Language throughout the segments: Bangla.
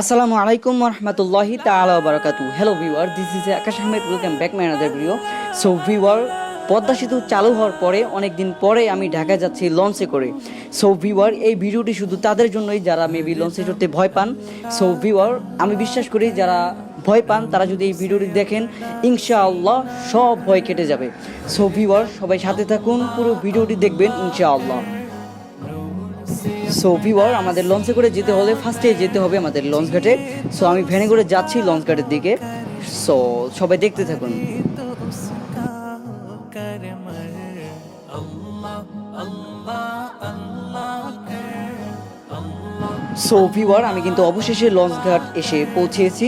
আসসালামু আলাইকুম রহমতুল্লাহি তাআলা বারাকাতু hello viewer this is Akash Ahmed welcome back my another video so viewer Padma Setu চালু হওয়ার পরে অনেক দিন পরে আমি ঢাকায় যাচ্ছি লঞ্চে করে। সো ভিউয়ার এই ভিডিওটি শুধু তাদের জন্যই, যারা মেবি লঞ্চে চড়তে ভয় পান। সো ভিউয়ার আমি বিশ্বাস করি, যারা ভয় পান, তারা যদি এই ভিডিওটি দেখেন, ইনশাআল্লাহ সব ভয় কেটে যাবে। সো ভিউয়ার সবাই সাথে থাকুন, পুরো ভিডিওটি দেখবেন, ইনশাআল্লাহ। সো ভিওয়ার আমাদের লঞ্চে করে যেতে হলে ফার্স্টে যেতে হবে আমাদের লঞ্চ ঘাটে সো আমি ভ্যানে করে যাচ্ছি লঞ্চ ঘাটের দিকে। সো সবাই দেখতে থাকুন। সো ভিওয়ার আমি কিন্তু অবশেষে লঞ্চ ঘাট এসে পৌঁছেছি।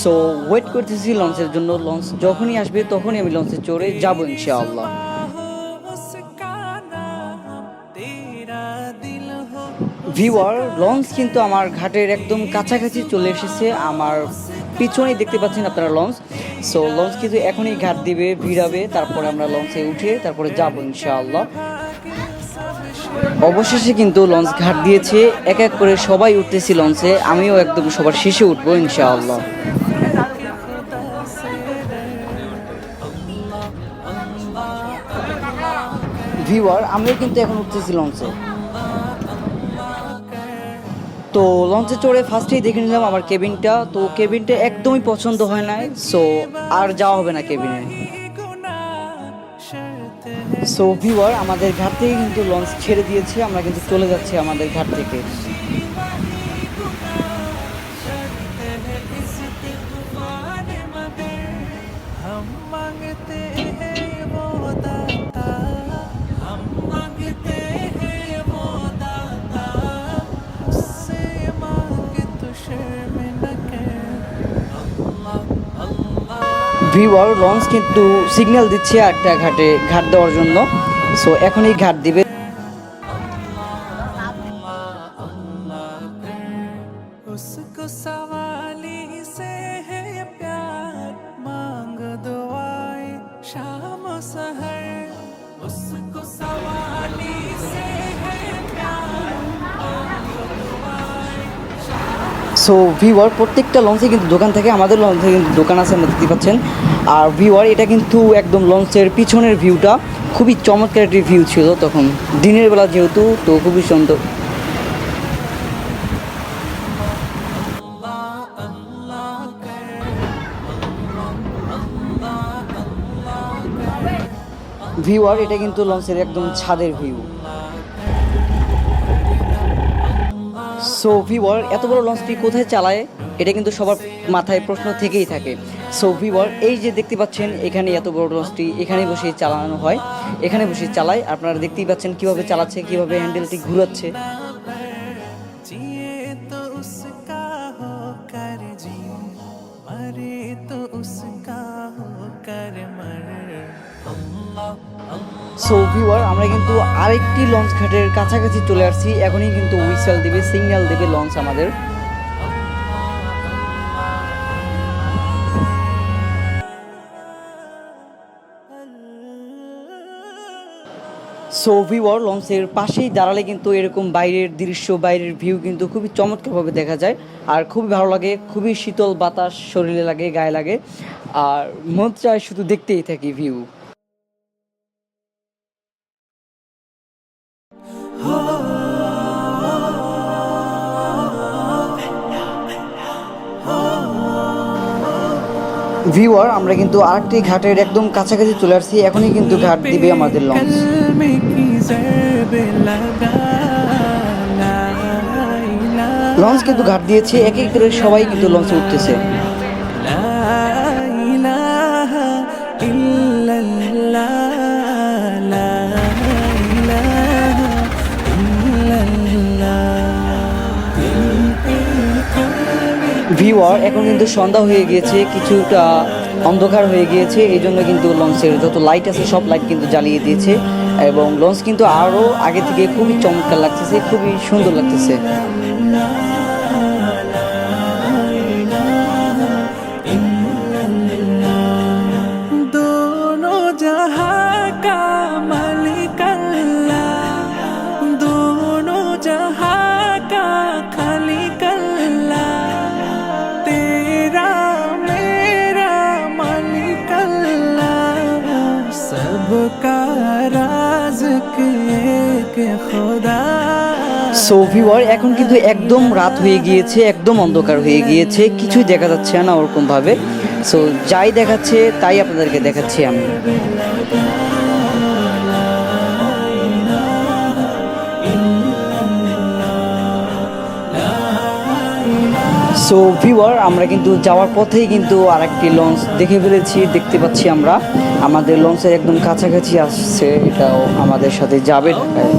সো ওয়েট করতেছি লঞ্চের জন্য। লঞ্চ যখনই আসবে, তখনই আমি লঞ্চে চড়ে যাব, ইনশাআল্লাহ। ভিওয়ার লঞ্চ কিন্তু আমার ঘাটের একদম কাছাকাছি চলে এসেছে। আমার পিছনেই দেখতে পাচ্ছেন আপনারা লঞ্চ। সো লঞ্চ কিন্তু এখনই ঘাট দিবে, ভিড়াবে। তারপরে আমরা লঞ্চে উঠে তারপরে যাব ইনশাআল্লাহ। অবশেষে কিন্তু লঞ্চ ঘাট দিয়েছে। এক এক করে সবাই উঠতেছি লঞ্চে। আমিও একদম সবার শেষে উঠবো ইনশাআল্লাহ। ভিওয়ার আমিও কিন্তু এখন উঠতেছি লঞ্চে। তো লঞ্চে চড়ে ফার্স্টেই দেখে নিলাম আমার কেবিনটা তো কেবিনটা একদমই পছন্দ হয় না সো আর যাওয়া হবে না কেবিনে गुनाह शर्त है সো ভিউয়ার আমাদের ঘাট থেকে কিন্তু লঞ্চ ছেড়ে দিয়েছে আমরা কিন্তু চলে যাচ্ছি আমাদের ঘাট থেকে इस्तिग़फ़ार मगर हम मांगते हैं अल्लाह ভিউয়ার লঞ্চ কিন্তু সিগন্যাল দিচ্ছে একটা ঘাটে ঘাট দেওয়ার জন্য সো এখনই ঘাট দিবে उसको सवाली সো ভিওয়ার প্রত্যেকটা লঞ্চে কিন্তু দোকান থেকে, আমাদের লঞ্চে কিন্তু দোকান আছে, আমরা দেখতে পাচ্ছেন। আর ভিওয়ার এটা কিন্তু একদম লঞ্চের পিছনের ভিউটা খুবই চমৎকার একটি ভিউ ছিল তখন। দিনের বেলা যেহেতু, তো খুবই সুন্দর। ভিউয়ার এটা কিন্তু লঞ্চের একদম ছাদের ভিউ সো ভিওয়ার এত বড় লঞ্চটি কোথায় চালায়, এটা কিন্তু সবার মাথায় প্রশ্ন থেকেই থাকে। সো ভিওয়ার এই যে দেখতে পাচ্ছেন, এখানে এত বড় লঞ্চটি এখানে বসে চালানো হয়। এখানে বসে চালায়। আপনারা দেখতেই পাচ্ছেন কীভাবে চালাচ্ছে, কীভাবে হ্যান্ডেলটি ঘুরাচ্ছে। সো ভিওয়ার আমরা কিন্তু আরেকটি লঞ্চ ঘাটের কাছাকাছি চলে আসছি। এখনই কিন্তু হুইসেল দেবে সিগন্যাল দেবে লঞ্চ আমাদের। সো ভিওয়ার লঞ্চের পাশেই দাঁড়ালে কিন্তু এরকম বাইরের দৃশ্য, বাইরের ভিউ কিন্তু খুবই চমৎকারভাবে দেখা যায়। আর খুবই ভালো লাগে, খুবই শীতল বাতাস, শরীরে লাগে, গায়ে লাগে। আর মন চায় শুধু দেখতেই থাকি ভিউ ভিউয়ার আমরা কিন্তু আরেকটি ঘাটের একদম কাছাকাছি চলে আসছি। এখনই কিন্তু ঘাট দিবে আমাদের লঞ্চ লঞ্চ কিন্তু ঘাট দিয়েছে এক এক করে সবাই কিন্তু লঞ্চে উঠতেছে। ভিউয়ার এখন কিন্তু সন্ধ্যা হয়ে গিয়েছে, কিছুটা অন্ধকার হয়ে গিয়েছে, এই জন্য কিন্তু লঞ্চের যত লাইট আছে, সব লাইট কিন্তু জ্বালিয়ে দিয়েছে, এবং লঞ্চ কিন্তু আরও আগে থেকে খুবই চমৎকার লাগতেছে, খুবই সুন্দর লাগতেছে। সো এখন কিন্তু একদম রাত হয়ে গিয়েছে, একদম অন্ধকার হয়ে গিয়েছে, কিছুই দেখা যাচ্ছে না ওরকম ভাবে। সো যাই দেখাচ্ছে, তাই আপনাদেরকে দেখাচ্ছি আমি। সো ভিওয়ার আমরা কিন্তু যাওয়ার পথেই কিন্তু আরেকটি লঞ্চ দেখে ফেলেছি, দেখতে পাচ্ছি আমরা। আমাদের লঞ্চের একদম কাছাকাছি আসছে এটাও আমাদের সাথে যাবে ঢাকায়।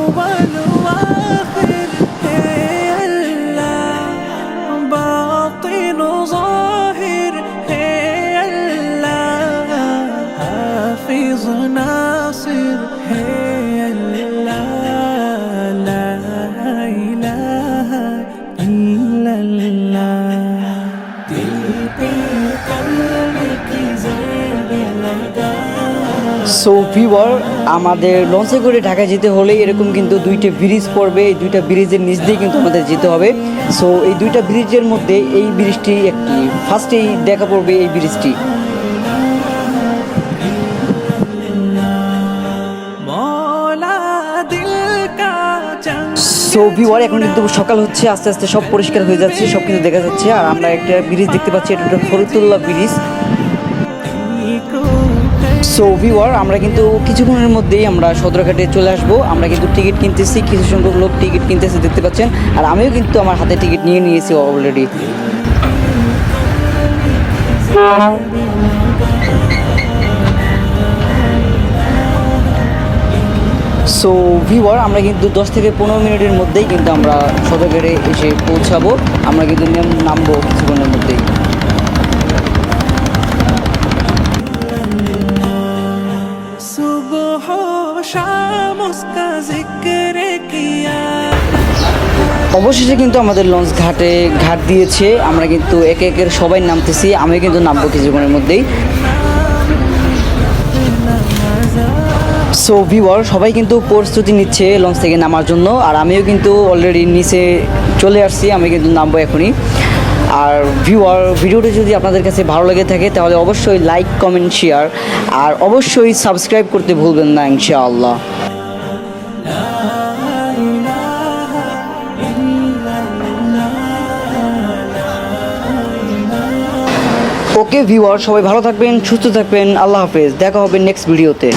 সো ফিবর আমাদের লঞ্চে করে ঢাকা যেতে হলে এরকম কিন্তু দুইটা ব্রিজ পড়বে। এই দুইটা ব্রিজের নিচ দিয়ে কিন্তু আমাদের যেতে হবে। সো এই দুইটা ব্রিজের মধ্যে এই ব্রিজটি একটি ফার্স্টেই দেখা পড়বে এই ব্রিজটি সো ভিওয়ার এখন কিন্তু সকাল হচ্ছে আস্তে আস্তে সব পরিষ্কার হয়ে যাচ্ছে সব কিছু দেখা যাচ্ছে। আর আমরা একটা ব্রিজ দেখতে পাচ্ছি এটা একটা ফরিদুল্লাহ ব্রিজ সো ভিওয়ার আমরা কিন্তু কিছুক্ষণের মধ্যেই আমরা সদরঘাটে চলে আসব। আমরা কিন্তু টিকিট কিনতেছি, কিছু সংখ্যক লোক টিকিট কিনতেছে, দেখতে পাচ্ছেন। আর আমিও কিন্তু আমার হাতে টিকিট নিয়ে নিয়েছি অলরেডি সো ভিওয়ার আমরা কিন্তু দশ থেকে পনেরো মিনিটের মধ্যেই কিন্তু আমরা সদরঘাটে এসে পৌঁছাবো। আমরা কিন্তু নেম- নামবো কিছুক্ষণের মধ্যেই। অবশেষে কিন্তু আমাদের লঞ্চ ঘাটে ঘাট দিয়েছে। আমরা কিন্তু একে একের সবাই নামতেছি। আমি কিন্তু নামবো কিছুক্ষণের মধ্যেই। সো ভিওয়ার সবাই কিন্তু প্রস্তুতি নিচ্ছে লঞ্চ থেকে নামার জন্য। আর আমিও কিন্তু অলরেডি নিচে চলে আসছি। আমি কিন্তু নামবো এখনই। আর ভিউয়ার ভিডিওটি যদি আপনাদের কাছে ভালো লেগে থাকে, তাহলে অবশ্যই লাইক কমেন্ট শেয়ার আর অবশ্যই সাবস্ক্রাইব করতে ভুলবেন না, ইনশাআল্লাহ। ওকে ভিউয়ার সবাই ভালো থাকবেন সুস্থ থাকবেন আল্লাহ হাফেজ। দেখা হবে নেক্সট ভিডিওতে